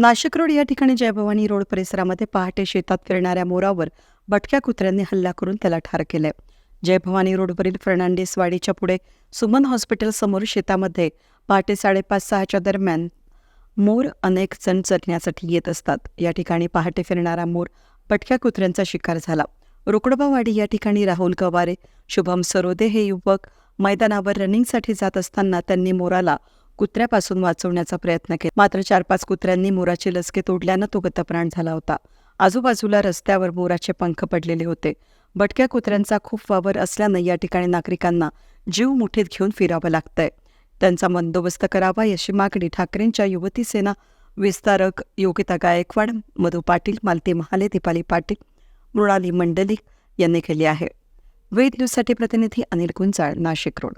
Nashik road या ठिकाणी Jai Bhavani road परिसरामध्ये पहाटे शेतात फिरणाऱ्या मोरावर भटक्या कुत्र्यांनी हल्ला करून त्याला ठार केलंय. जयभवानी रोडवरील फर्नांडिस वाडीच्या पुढे सुमन हॉस्पिटल समोर शेतामध्ये पहाटे साडेपाच सहाच्या दरम्यान मोर अनेक जण चरण्यासाठी येत असतात. या ठिकाणी पहाटे फिरणारा मोर भटक्या कुत्र्यांचा शिकार झाला. रुकडबावाडी या ठिकाणी राहुल गवारे शुभम सरोदे हे युवक मैदानावर रनिंगसाठी जात असताना त्यांनी मोराला कुत्र्यापासून वाचवण्याचा प्रयत्न केला. मात्र चार पाच कुत्र्यांनी मोराचे लसके तोडल्यानं तो गतप्राण झाला होता. आजूबाजूला रस्त्यावर मोराचे पंख पडलेले होते. भटक्या कुत्र्यांचा खूप वावर असल्यानं या ठिकाणी नागरिकांना जीव मुठीत घेऊन फिरावं लागतंय. त्यांचा बंदोबस्त करावा अशी मागणी ठाकरेंच्या युवती सेना विस्तारक योगिता गायकवाड मधु पाटील मालती महाले दीपाली पाटील मृणाली मंडलिक यांनी केली आहे. वेद न्यूजसाठी प्रतिनिधी अनिल गुंजाळ नाशिक रोड.